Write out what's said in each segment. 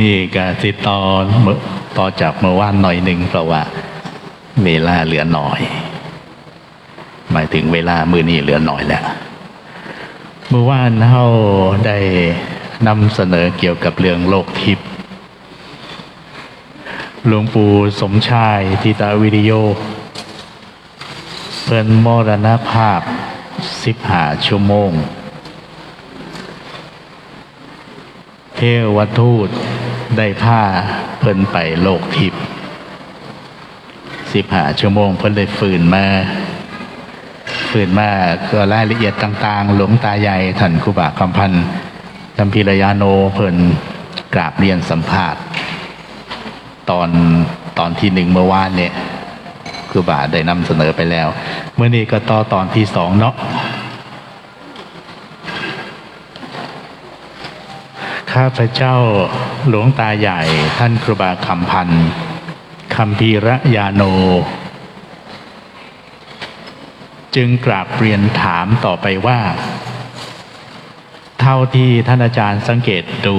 นี้ก็ติดต่อมาต่อจากเมื่อวานหน่อยหนึ่งเพราะว่า เวลาเหลือหน่อย หมายถึงเวลามือนี้เหลือหน่อยแล้วเมื่อวานเราได้นำเสนอเกี่ยวกับเรื่องโลกทิพย์หลวงปู่สมชายทิตาวิริโย เพิ่นมรณภาพสิบหาชั่วโมง เทวทูต ได้ผ้าเพิ่นไปโลกทิพย์สิบหาชั่วโมงเพิ่นได้ฟื้นมาฟื้นมาก็รายละเอียดต่าง ๆ หลวงตาใหญ่ท่านครูบาคำพันธ์จำพิรยาโนเพิ่นกราบเรียนสัมภาษณ์ ตอนตอนที่หนึ่งเมื่อวานเนี่ยครูบาได้นำเสนอไปแล้ว เมื่อนี้ก็ต่อตอนที่สองเนาะ ข้าพเจ้าหลวงตาใหญ่ท่านครูบาคำพันธ์คำพีระยาโน จึงกราบเรียนถามต่อไปว่า เท่าที่ท่านอาจารย์สังเกตดู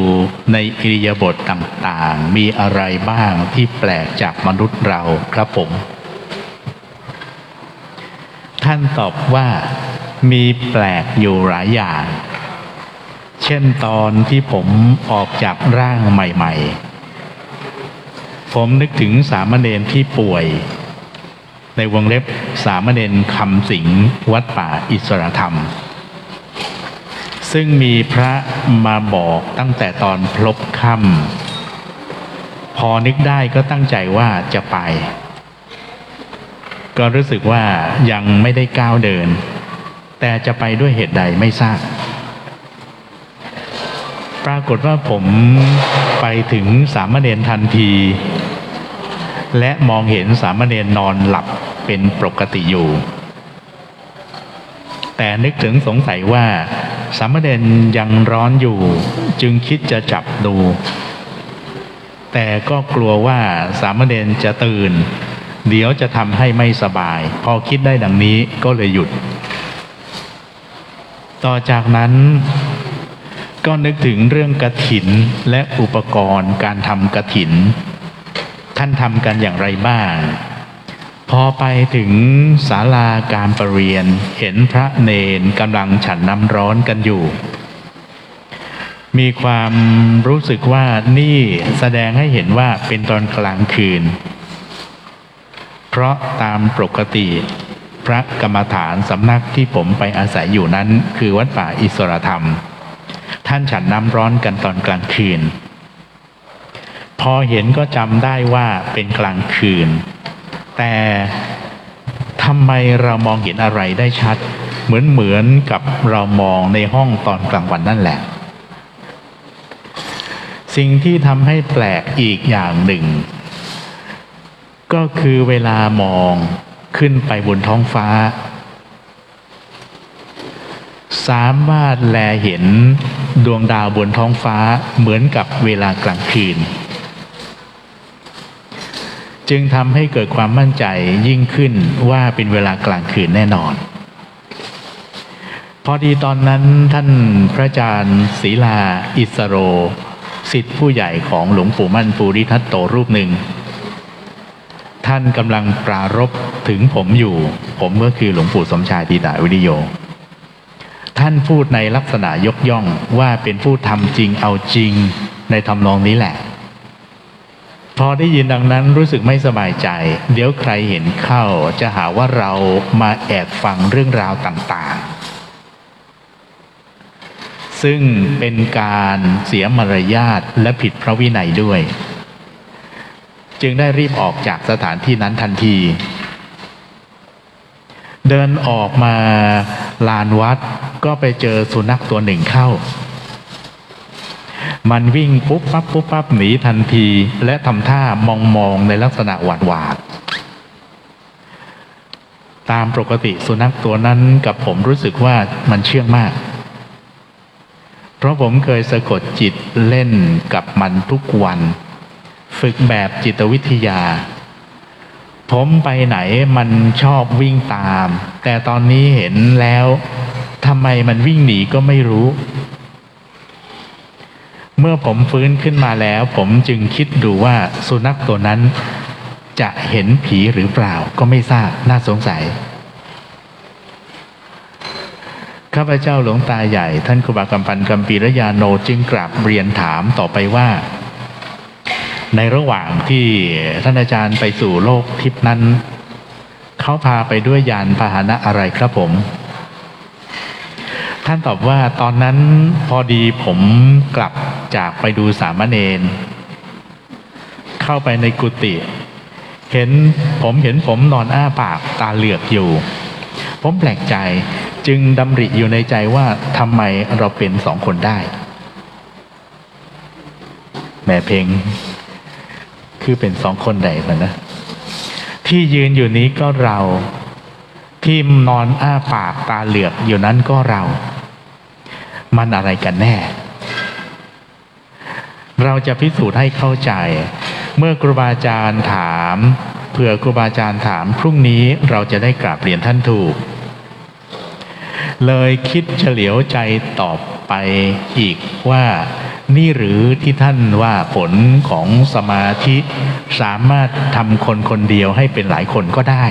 ในอิริยาบถต่างๆ มีอะไรบ้างที่แปลกจากมนุษย์เราครับผม ท่านตอบว่ามีแปลกอยู่หลายอย่าง เช่นตอนที่ผมออกจากร่างใหม่ ๆ ผมนึกถึงสามเณรที่ป่วย ในวงเล็บสามเณรคำสิงวัดป่าอิสรธรรม ซึ่งมีพระมาบอกตั้งแต่ตอนพลบค่ำพอนึกได้ก็ตั้งใจว่าจะไป ก็รู้สึกว่ายังไม่ได้ก้าวเดิน แต่จะไปด้วยเหตุใดไม่ทราบ ปรากฏว่าผมไปถึงสามเณรทันที และมองเห็นสามเณรนอนหลับเป็นปกติอยู่ แต่นึกถึงสงสัยว่า สามเณรยังร้อนอยู่ จึงคิดจะจับดู แต่ก็กลัวว่าสามเณรจะตื่น เดี๋ยวจะทำให้ไม่สบาย พอคิดได้ดังนี้ก็เลยหยุด ต่อจากนั้น ก็นึกถึงเรื่องกระถินและอุปกรณ์การทำกระถิน ท่านทำกันอย่างไรบ้าง พอไปถึงศาลาการประเรียนเห็นพระเนนกำลังฉันน้ำร้อนกันอยู่ มีความรู้สึกว่านี่แสดงให้เห็นว่าเป็นตอนกลางคืน เพราะตามปกติพระกรรมฐานสำนักที่ผมไปอาศัยอยู่นั้น คือวัดป่าอิสรธรรม ท่านฉันน้ำร้อนกันตอนกลางคืน พอเห็นก็จำได้ว่าเป็นกลางคืน แต่ทำไมเรามองเห็นอะไรได้ชัด เหมือนเหมือนกับเรามองในห้องตอนกลางวันนั่นแหละ สิ่งที่ทำให้แปลกอีกอย่างหนึ่ง ก็คือเวลามองขึ้นไปบนท้องฟ้า สามารถแลเห็นดวงดาวบนท้องฟ้าเหมือนกับเวลากลางคืน จึงทำให้เกิดความมั่นใจยิ่งขึ้นว่าเป็นเวลากลางคืนแน่นอน พอดีตอนนั้นท่านพระอาจารย์ศีลา อิสโรสิทธิผู้ใหญ่ของหลวงปู่มั่นปูริทัตโตรูปหนึ่ง ท่านกำลังปรารบถึงผมอยู่ ผมก็คือหลวงปู่สมชายตีดาวิริโย ท่านพูดในลักษณะยกย่องว่าเป็นผู้ทำจริงเอาจริงในทำนองนี้แหละ พอได้ยินดังนั้นรู้สึกไม่สบายใจ เดี๋ยวใครเห็นเข้าจะหาว่าเรามาแอบฟังเรื่องราวต่างๆ ซึ่งเป็นการเสียมารยาทและผิดพระวินัยด้วย จึงได้รีบออกจากสถานที่นั้นทันที เดินออกมาลานวัด ก็ไปเจอสุนัขตัวหนึ่งเข้า มันวิ่งปุ๊บปั๊บปุ๊บปั๊บหนีทันที และทำท่ามองมองในลักษณะหวาดหวาดตามปกติสุนัขตัวนั้นกับผมรู้สึกว่ามันเชื่องมาก เพราะผมเคยสะกดจิตเล่นกับมันทุกวัน ฝึกแบบจิตวิทยา ผมไปไหนมันชอบวิ่งตาม แต่ตอนนี้เห็นแล้ว ทำไมมันวิ่งหนีก็ไม่รู้ เมื่อผมฟื้นขึ้นมาแล้ว ผมจึงคิดดูว่าสุนัขตัวนั้น จะเห็นผีหรือเปล่าก็ไม่ทราบน่าสงสัยข้าพเจ้าหลวงตาใหญ่ ท่านครูบากัมพันกัมปีระยาโนจึงกราบเรียนถามต่อไปว่า ในระหว่างที่ท่านอาจารย์ไปสู่โลกทิพนั้น เขาพาไปด้วยยานพาหนะอะไรครับผม ท่านตอบว่าตอนนั้นพอดีผมกลับจากไปดูสามเณรเข้าไปในกุฏิเห็นผมเห็นผมนอนอ้าปากตาเหลือกอยู่ ผมแปลกใจจึงดำริอยู่ในใจว่าทำไมเราเป็นสองคนได้แม่เพลงคือเป็นสองคนใดมันนะ ที่ยืนอยู่นี้ก็เราที่นอนอ้าปากตาเหลือกอยู่นั้นก็เรา มันอะไรกันแน่ เราจะพิสูจน์ให้เข้าใจ เมื่อครูบาอาจารย์ถามเผื่อครูบาอาจารย์ถามพรุ่งนี้เราจะได้กราบเรียนท่านถูก เลยคิดเฉลียวใจตอบไปอีกว่านี่หรือที่ท่านว่าผลของสมาธิสามารถทำคนคนเดียวให้เป็นหลายคนก็ได้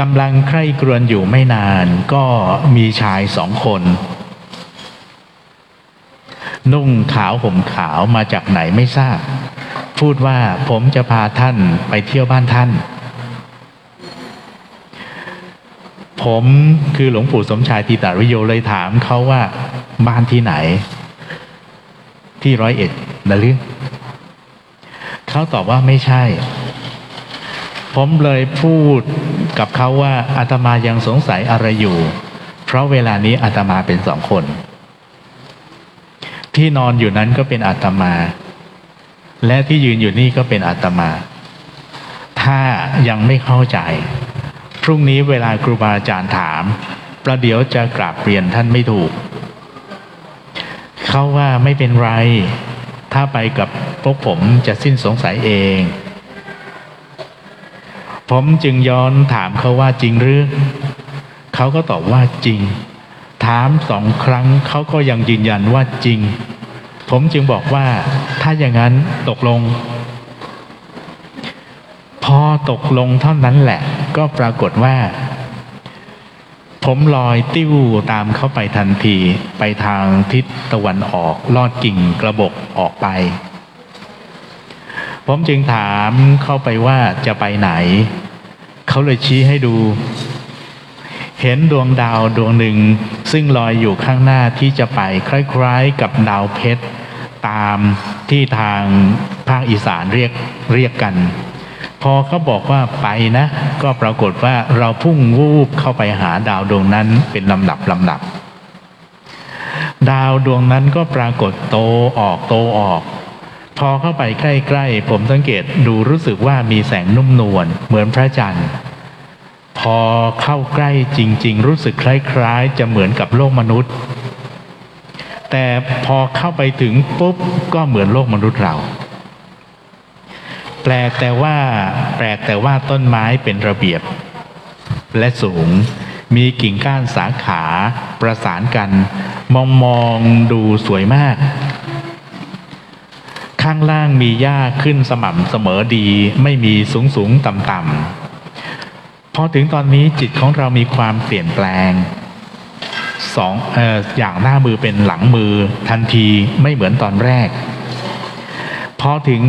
กำลังใคร่ครวญอยู่ไม่นานก็มีชายสองคน นุ่งขาวห่มขาวมาจากไหนไม่ทราบ พูดว่าผมจะพาท่านไปเที่ยวบ้านท่าน ผมคือหลวงปู่สมชายตีตาริโยเลยถามเขาว่าบ้านที่ไหน ที่ร้อยเอ็ดนะลึเขาตอบว่าไม่ใช่ ผมเลยพูด กับเขาว่าอาตมายังสงสัยอะไรอยู่ เพราะเวลานี้อาตมาเป็นสองคน ที่นอนอยู่นั้นก็เป็นอาตมา และที่ยืนอยู่นี่ก็เป็นอาตมา ถ้ายังไม่เข้าใจ พรุ่งนี้เวลาครูบาอาจารย์ถาม ประเดี๋ยวจะกราบเรียนท่านไม่ถูก เขาว่าไม่เป็นไร ถ้าไปกับพวกผมจะสิ้นสงสัยเอง ผมจึงย้อนถามเขาว่าจริงหรือ เขาก็ตอบว่าจริง ถามสองครั้งเขาก็ยังยืนยันว่าจริง ผมจึงบอกว่าถ้าอย่างนั้นตกลง พอตกลงเท่านั้นแหละ ก็ปรากฏว่า ผมลอยติ้วตามเข้าไปทันที ไปทางทิศตะวันออกลอดกิ่งกระบกออกไป ผมจึงถามเข้าไปว่าจะไปไหน เขาเลยชี้ให้ดู เห็นดวงดาวดวงหนึ่ง ซึ่งลอยอยู่ข้างหน้าที่จะไป คล้ายๆกับดาวเพชร ตามที่ทางภาคอีสานเรียกเรียกกัน พอเขาบอกว่าไปนะ ก็ปรากฏว่าเราพุ่งวูบเข้าไปหาดาวดวงนั้นเป็นลำดับลำดับ ดาวดวงนั้นก็ปรากฏโตออกโตออก พอเข้าไปใกล้ๆ ผมสังเกตดูรู้สึกว่ามีแสงนุ่มนวลเหมือนพระจันทร์ พอเข้าใกล้จริง ๆ รู้สึกคล้ายๆ จะเหมือนกับโลกมนุษย์ แต่พอเข้าไปถึงปุ๊บก็เหมือนโลกมนุษย์เรา แปลกแต่ว่า แปลกแต่ว่าต้นไม้เป็นระเบียบ และสูงมีกิ่งก้านสาขาประสานกัน มองมองดูสวยมาก ข้างล่างมีหญ้าขึ้นสม่ำเสมอดี ไม่มีสูงสูงต่ำต่ำพอถึงตอนนี้จิตของเรามีความเปลี่ยนแปลงสองเอ่ออย่างหน้ามือเป็นหลังมือทันทีไม่เหมือนตอนแรก พอถึง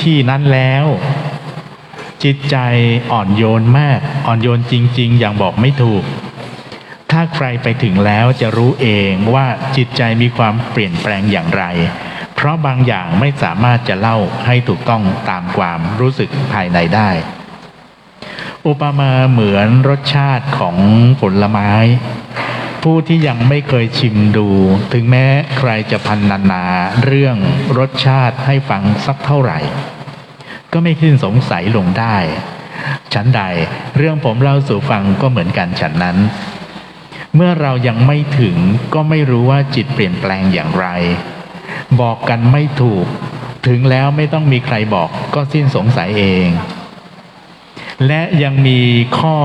ที่นั้นแล้ว จิตใจอ่อนโยนมาก อ่อนโยนจริง ๆ อย่างบอกไม่ถูก ถ้าใครไปถึงแล้วจะรู้เองว่าจิตใจมีความเปลี่ยนแปลงอย่างไร เพราะบางอย่างไม่สามารถจะเล่าให้ถูกต้องตามความรู้สึกภายในได้ อุปมาเหมือนรสชาติของผลไม้ ผู้ที่ยังไม่เคยชิมดู ถึงแม้ใครจะพันนานาเรื่องรสชาติให้ฟังสักเท่าไหร่ ก็ไม่ขึ้นสงสัยลงได้ฉันใดเรื่องผมเล่าสู่ฟังก็เหมือนกันฉันนั้น เมื่อเรายังไม่ถึงก็ไม่รู้ว่าจิตเปลี่ยนแปลงอย่างไร บอกกันไม่ถูก ถึงแล้วไม่ต้องมีใครบอกก็สิ้นสงสัยเอง และยังมีข้อ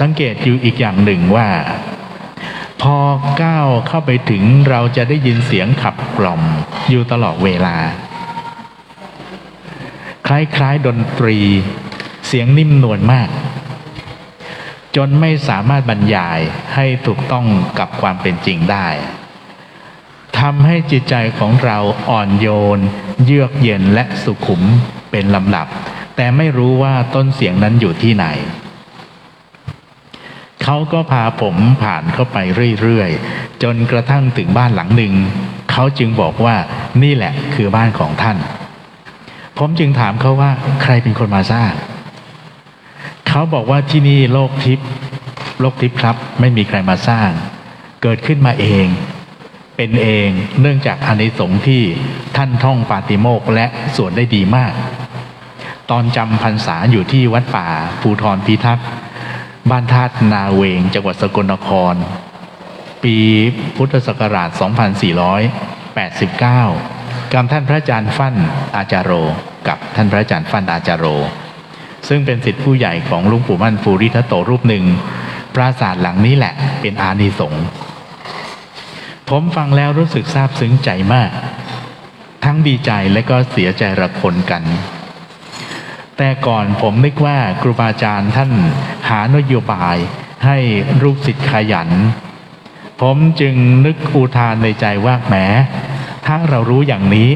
สังเกตอยู่อีกอย่างหนึ่งว่า พอก้าวเข้าไปถึงเราจะได้ยินเสียงขับกล่อมอยู่ตลอดเวลา คล้ายๆดนตรีเสียงนิ่มนวลมาก จนไม่สามารถบรรยายให้ถูกต้องกับความเป็นจริงได้ ทำให้จิตใจของเราอ่อนโยน เยือกเย็นและสุขุมเป็นลำดับ แต่ไม่รู้ว่าต้นเสียงนั้นอยู่ที่ไหน เขาก็พาผมผ่านเข้าไปเรื่อยๆ จนกระทั่งถึงบ้านหลังหนึ่ง เขาจึงบอกว่านี่แหละคือบ้านของท่าน ผมจึงถามเขาว่าใครเป็นคนมาสร้าง เขาบอกว่าที่นี่โลกทิพย์โลกทิพย์ครับ ไม่มีใครมาสร้าง เกิดขึ้นมาเอง เป็นเอง เนื่องจากอานิสงส์ที่ท่านท่องปาติโมกและสวดได้ดีมาก ตอนจำพรรษาอยู่ที่วัดป่าภูทรพิทักษ์บ้านธาตุนาเวง จังหวัดสกลนคร ปีพุทธศักราช 2489 กับท่านพระอาจารย์ฟั่นอาจารโร กับท่านพระอาจารย์ฟั่นอาจารโร ซึ่งเป็นสิทธิผู้ใหญ่ของลุงปู่มั่นภูริทัตโตรูปหนึ่ง ปราสาทหลังนี้แหละเป็นอานิสงส์ ผมฟังแล้วรู้สึกซาบซึ้งใจมาก ทั้งดีใจและก็เสียใจระคนกัน แต่ก่อนผมนึกว่าครูบาอาจารย์ท่านหานโยบายให้ลูกศิษย์ขยัน ผมจึงนึกอุทานในใจว่าแหม ถ้าเรารู้อย่างนี้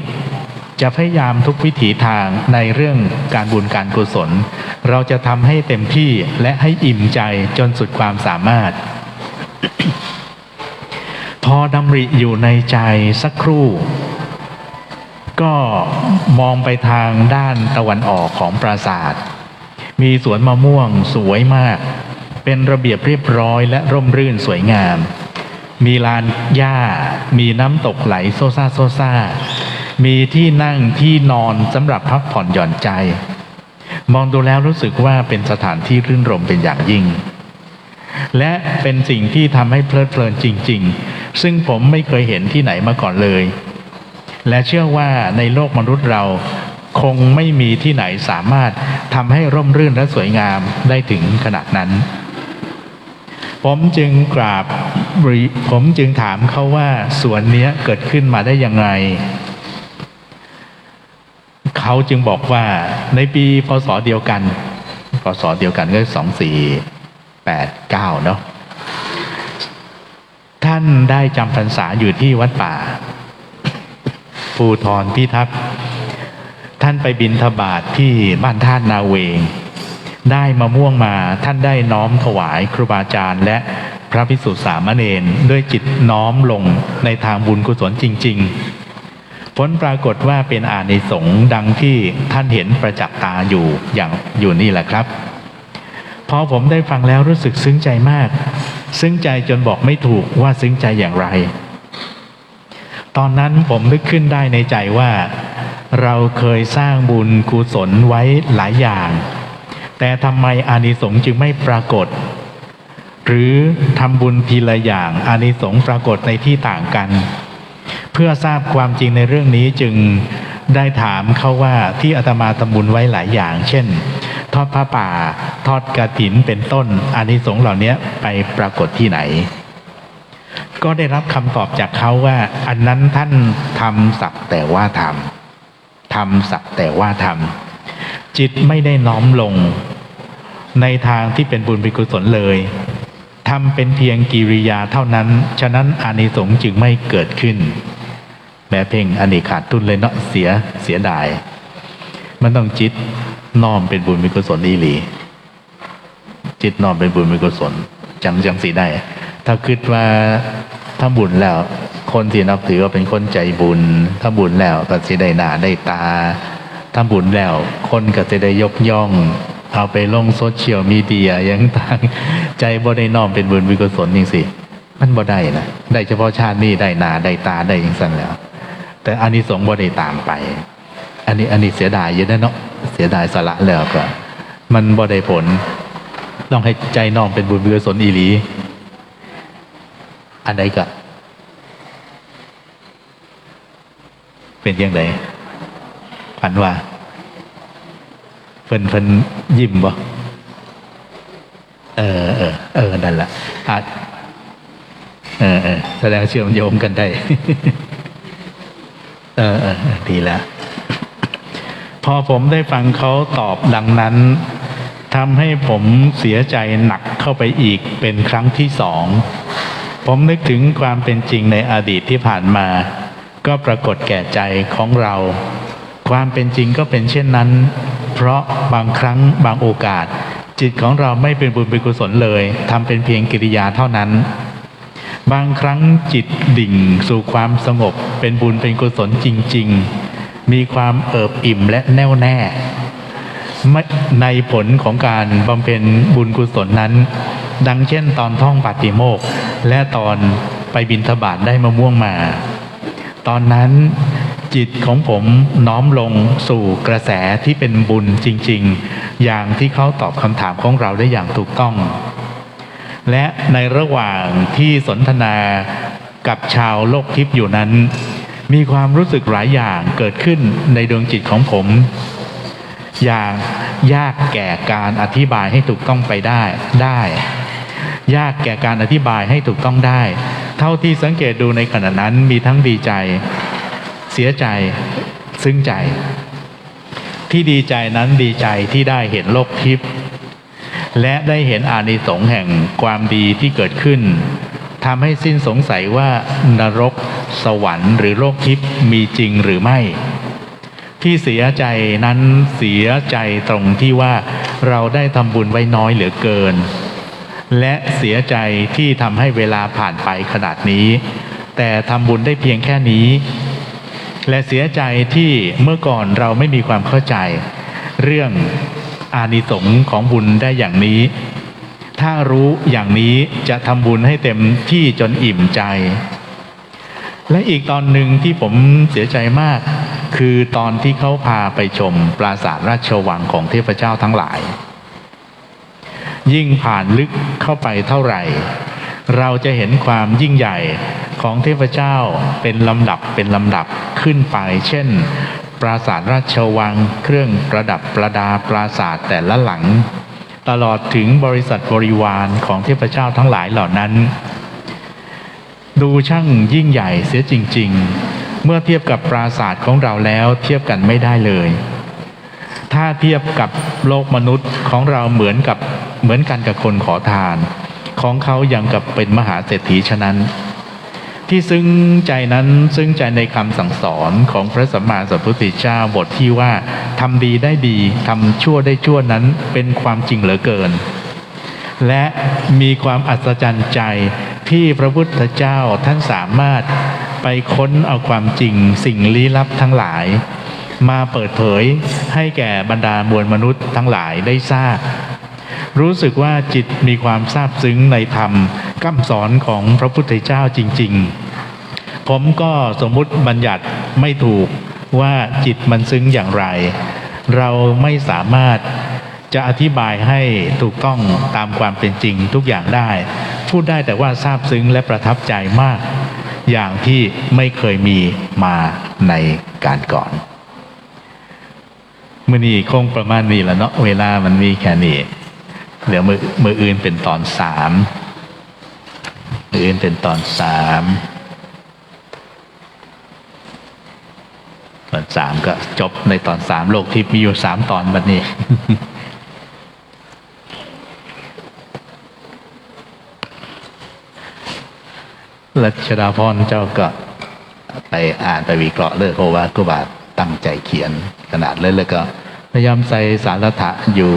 จะพยายามทุกวิถีทางในเรื่องการบุญการกุศล เราจะทำให้เต็มที่และให้อิ่มใจจนสุดความสามารถ พอดำริอยู่ในใจสักครู่ ก็มองไปทางด้านตะวันออกของปราสาท มีสวนมะม่วงสวยมาก เป็นระเบียบเรียบร้อยและร่มรื่นสวยงาม มีลานหญ้า มีน้ำตกไหลโซซาโซซามีที่นั่งที่นอนสำหรับพักผ่อนหย่อนใจ มองดูแล้วรู้สึกว่าเป็นสถานที่รื่นรมเป็นอย่างยิ่ง และเป็นสิ่งที่ทำให้เพลิดเพลินจริง ๆ ซึ่งผมไม่เคยเห็นที่ไหนมาก่อนเลย และเชื่อว่าในโลกมนุษย์เราคงไม่มีที่ไหนสามารถทำให้ร่มรื่นและสวยงามได้ถึงขนาดนั้น ผมจึงกราบผมจึงถามเขาว่าสวนนี้เกิดขึ้นมาได้ยังไง เขาจึงบอกว่าในปีพศเดียวกันพศเดียวกันก็สองสี่แปดเก้าเนาะานได้จำพรรษาอยู่ที่วัดป่า ภูทรพิทักษ์ท่านไปบินทบาทที่บ้านท่าตุนาเวง ได้มะม่วงมาท่านได้น้อมถวายครูบาอาจารย์และพระภิกษุสามเณรด้วยจิตน้อมลงในทางบุญกุศลจริง ๆ ผลปรากฏว่าเป็นอานิสงส์ดังที่ท่านเห็นประจักษ์ตาอยู่อย่างอยู่นี่แหละครับ พอผมได้ฟังแล้วรู้สึกซึ้งใจมาก ซึ้งใจจนบอกไม่ถูกว่าซึ้งใจอย่างไร ตอนนั้นผมนึกขึ้นได้ในใจว่า เราเคยสร้างบุญกุศลไว้หลายอย่าง แต่ทำไมอานิสงส์จึงไม่ปรากฏ หรือทำบุญทีละอย่างอานิสงส์ปรากฏในที่ต่างกัน เพื่อทราบความจริงในเรื่องนี้จึงได้ถามเขาว่าที่อาตมาทำบุญไว้หลายอย่าง เช่น ทอดผ้าป่า ทอดกระถินเป็นต้นอานิสงส์เหล่านี้ไปปรากฏที่ไหน ก็ได้รับคำตอบจากเขาว่า อันนั้นท่านทำสักแต่ว่าทำทำสักแต่ว่าทำจิตไม่ได้น้อมลง ในทางที่เป็นบุญเป็นกุศลเลยทำเป็นเพียงกิริยาเท่านั้น ฉะนั้นอานิสงส์จึงไม่เกิดขึ้น แม้เพ่งอันนี้ขาดทุนเลยเนาะเสียเสียดาย มันต้องจิต น้อมเป็นบุญเป็นกุศลอีหลี จิตน้อมเป็นบุญเป็นกุศลจังจังสีได้ ถ้าคิดว่าถ้าบุญแล้ว คนที่นับถือว่าเป็นคนใจบุญ ถ้าบุญแล้วก็สิได้หน้าได้ตา ถ้าบุญแล้ว คนก็จะได้ยกย่อง เอาไปลงโซเชียลมีเดียอย่างต่างใจบ่ได้น้อมเป็นบุญเป็นกุศลจริงสิมันบ่ได้นะได้เฉพาะชาตินี้ได้หนาได้ตาได้อย่างสั้นแล้ว แต่อานิสงส์บ่ได้ตามไป อันนี้อันนี้เสียดายเยอะนะเนาะเสียดายสละแล้วก็ มันบ่ได้ผล ต้องให้ใจน้อมเป็นบุญเป็นกุศลอีหลี อันใดก็เป็นยังไงผันว่าเพิ่นเพิ่นยิ้มบ่เออเออเออนั่นแหละอาจเออเออแสดงเชื่อมโยงกันได้ เออเออเออดีแล้ว พอผมได้ฟังเขาตอบดังนั้นทำให้ผมเสียใจหนักเข้าไปอีกเป็นครั้งที่สอง ผมนึกถึงความเป็นจริงในอดีตที่ผ่านมา ก็ปรากฏแก่ใจของเรา ความเป็นจริงก็เป็นเช่นนั้น เพราะบางครั้งบางโอกาส จิตของเราไม่เป็นบุญเป็นกุศลเลยทำเป็นเพียงกิริยาเท่านั้น บางครั้งจิตดิ่งสู่ความสงบเป็นบุญเป็นกุศลจริง ๆ มีความเอิบอิ่มและแน่วแน่ ในผลของการบำเพ็ญบุญกุศลนั้น ดังเช่นตอนท่องปาติโมกข์และตอนไปบินทบาทได้มะม่วงมา ตอนนั้นจิตของผมน้อมลงสู่กระแสที่เป็นบุญจริง ๆ อย่างที่เขาตอบคำถามของเราได้อย่างถูกต้อง และในระหว่างที่สนทนากับชาวโลกทิพย์อยู่นั้น มีความรู้สึกหลายอย่างเกิดขึ้นในดวงจิตของผม อย่างยากแก่การอธิบายให้ถูกต้องไปได้ได้ ยากแก่การอธิบายให้ถูกต้องได้ เท่าที่สังเกตดูในขณะนั้นมีทั้งดีใจ เสียใจซึ้งใจ ที่ดีใจนั้นดีใจที่ได้เห็นโลกทิพย์และได้เห็นอานิสงส์แห่งความดีที่เกิดขึ้นทำให้สิ้นสงสัยว่านรก สวรรค์หรือโลกทิพย์มีจริงหรือไม่ ที่เสียใจนั้นเสียใจตรงที่ว่าเราได้ทำบุญไว้น้อยเหลือเกิน และเสียใจที่ทำให้เวลาผ่านไปขนาดนี้ แต่ทำบุญได้เพียงแค่นี้ และเสียใจที่เมื่อก่อนเราไม่มีความเข้าใจ เรื่องอานิสงส์ของบุญได้อย่างนี้ถ้ารู้อย่างนี้จะทำบุญให้เต็มที่จนอิ่มใจ และอีกตอนหนึ่งที่ผมเสียใจมาก คือตอนที่เขาพาไปชมปราสาทราชวังของเทพเจ้าทั้งหลาย ยิ่งผ่านลึกเข้าไปเท่าไหร่ เราจะเห็นความยิ่งใหญ่ของเทพเจ้าเป็นลำดับเป็นลำดับขึ้นไป เช่น ปราสาทราชวัง เครื่องประดับประดาปราสาทแต่ละหลัง ตลอดถึงบริษัทบริวารของเทพเจ้าทั้งหลายเหล่านั้น ดูช่างยิ่งใหญ่เสียจริง ๆ เมื่อเทียบกับปราศาสาทของเราแล้วเทียบกันไม่ได้เลย ถ้าเทียบกับโลกมนุษย์ของเราเหมือนกับเหมือนกันกับคนขอทาน ของเขายังกับเป็นมหาเศรษฐีฉะนั้น ที่ซึ้งใจนั้นซึ้งใจในคำสั่งสอนของพระสัมมาสัมพุทธเจ้าบทที่ว่าทำดีได้ดีทำชั่วได้ชั่วนั้นเป็นความจริงเหลือเกิน และมีความอัศจรรย์ใจ ที่พระพุทธเจ้าท่านสามารถไปค้นเอาความจริงสิ่งลี้ลับทั้งหลาย มาเปิดเผยให้แก่บรรดามวลมนุษย์ทั้งหลายได้ทราบ รู้สึกว่าจิตมีความซาบซึ้งในธรรมคำสอนของพระพุทธเจ้าจริง ๆ ผมก็สมมุติบัญญัติไม่ถูกว่าจิตมันซึ้งอย่างไร เราไม่สามารถจะอธิบายให้ถูกต้องตามความเป็นจริงทุกอย่างได้ พูดได้แต่ว่าซาบซึ้งและประทับใจมาก อย่างที่ไม่เคยมีมาในการก่อนมื่อนี้คงประมาณนี้แหละเนาะเวลามันมีแค่นี้เดี๋ยวมือมืออื่นเป็นตอนสามมืออื่นเป็นตอนสามตอนสามก็จบในตอนสามโลกที่มีอยู่สามตอนบัดนี้ รัชดาพรเจ้าก็ไปอ่านไปวิเคราะห์เลยเพราะว่ากุบาตั้งใจเขียนขนาดเลยแล้วก็พยายามใส่สารถะอยู่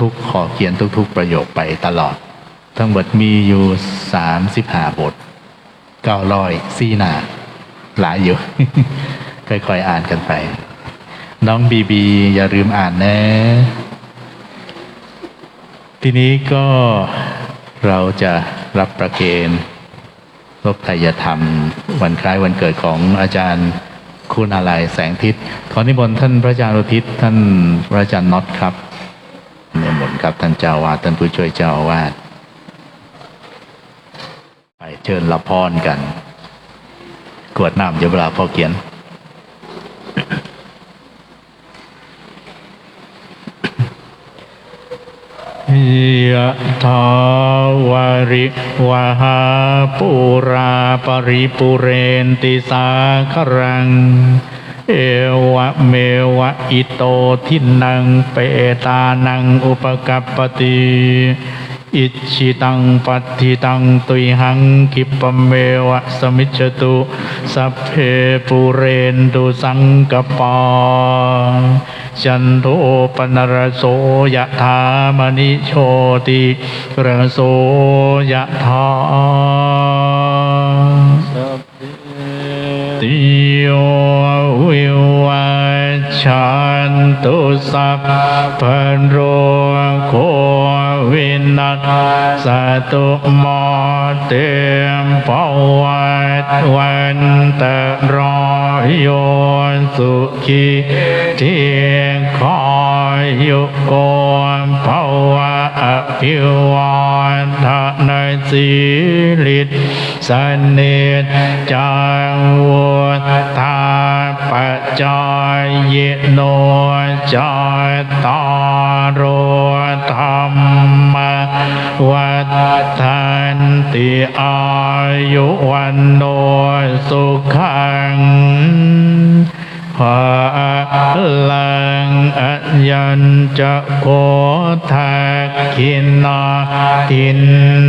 ทุกๆขอเขียนทุก ๆ ประโยคไปตลอด ทั้งหมดมีอยู่สามสิบห้าบทเก้าร้อยสี่หนาหลายอยู่ ค่อยๆอ่านกันไป น้องบีบี อย่าลืมอ่านนะ ทีนี้ก็เราจะรับประเคน พวกไตรยธรรม วันคล้ายวันเกิดของอาจารย์คุณอะไรแสงทิศขอนิมนต์ท่านพระอาจารย์อุทิศท่านพระอาจารย์น็อตครับนิมนต์ครับท่านเจ้าวาท่านผู้ช่วยเจ้าวาดไปเชิญละพรกัน กวดน้ำเยวเวลาพ่อเขียน ยะทาวาริวหาปุราปริปุเรนติสาครัง เอวะเมวะอิโตทินังเปตานังอุปกัปปติ อิชิตังปัตติตังตุยหังคิปเมวะสมิจตุสัพเพปุเรนตุสังกปาจันโทปนรโสยะธามณิโชติระโสยะธาติโยวิวัชันตุสัพพโรโค วินัสสตุมอเตมปวัตวันตรายโยสุขีทีคอยยุโกมภาวะอภิวาทนสีลิต สนิจจังวุธาปจายโนจายตารโรธรรมวัฏนติอายุวันโนสุขังภาลัง อัญญัญจะโคทักขินนาทิน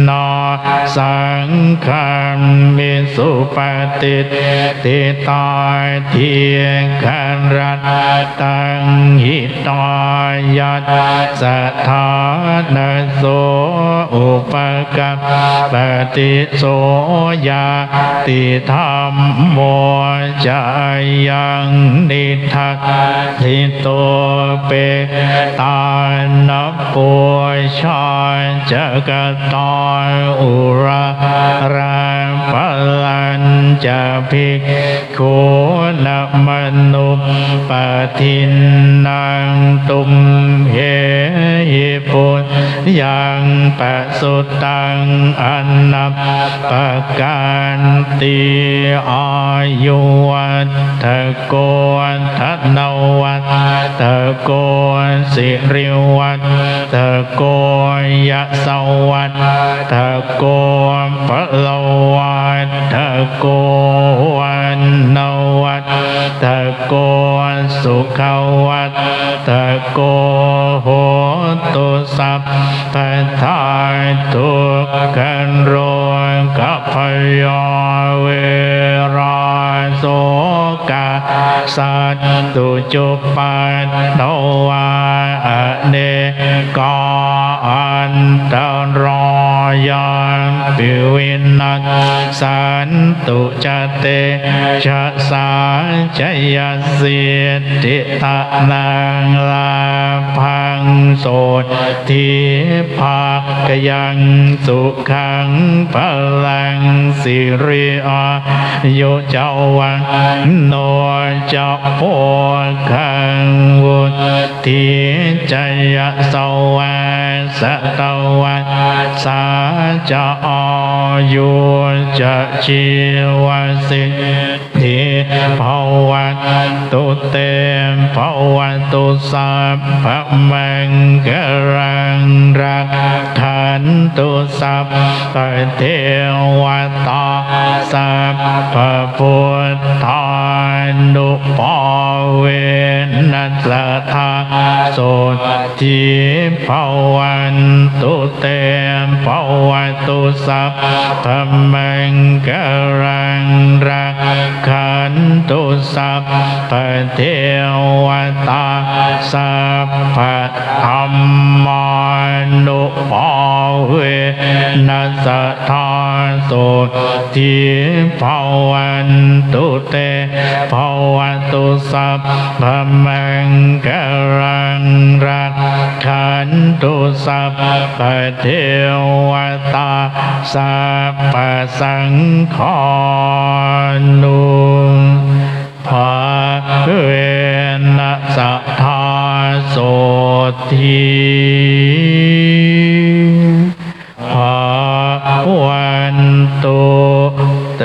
นาสังคัมมิสุปฏิติตายเทียขันรัตตังหิตายัตสถานโสอุปกัปปติโสยาติธรรมโมจายังนิทักทิโตเปตานปุชายจักตายอุราราปลันจะภิกขุนมนุปปทินนางตุมเหหิปุญยังปะสุตังอันนับปะการตีอายุวัฏโกนทันวัตโกสิริวัฏตะโกยะสวัฏตะโกนปะลวัฏตะโกวันนวัฏตะโกสุขวัฏตะโกโหตุสัพพทายทุกขันโร สัตตุจุปันโนวาอเนกอันตรอยัน ปิวินัสสันตุจเตชะสาจยเสียติตะนังลาพังโสดทิภากยังสุขังพลังสิริอายุเจ้าวันโนเจ้าโพคังวุทิจยสวัสตวันสาจะอายุจะชีวสิทธิภาวันตุเตมภาวันตุสัพพะมังกรังรักขันตุสัพพะเทวตาสัพพะพุทธานุปเวนัสธาโสทิภาวันตุเตมภาวันตุสัพพะมังกรังรักขันตุสัพพเทวตาสัพพะธรรมานุภาเวนัสธาโสทิภาวันตุเตภาวตุสัพพะมังกรังรักขันตุสัพพเทวตาสัพพสังฆานุภาเวนะสัทาโสทีภาวันตุเต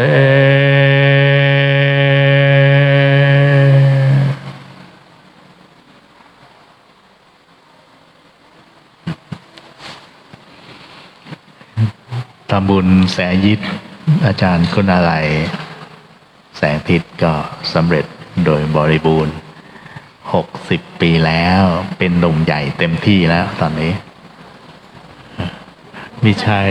ทำบุญแสยิตอาจารย์คุณอะไร แสงทิศก็สำเร็จโดยบริบูรณ์หกสิบปีแล้วเป็นหนุ่มใหญ่เต็มที่แล้วตอนนี้ มีชัย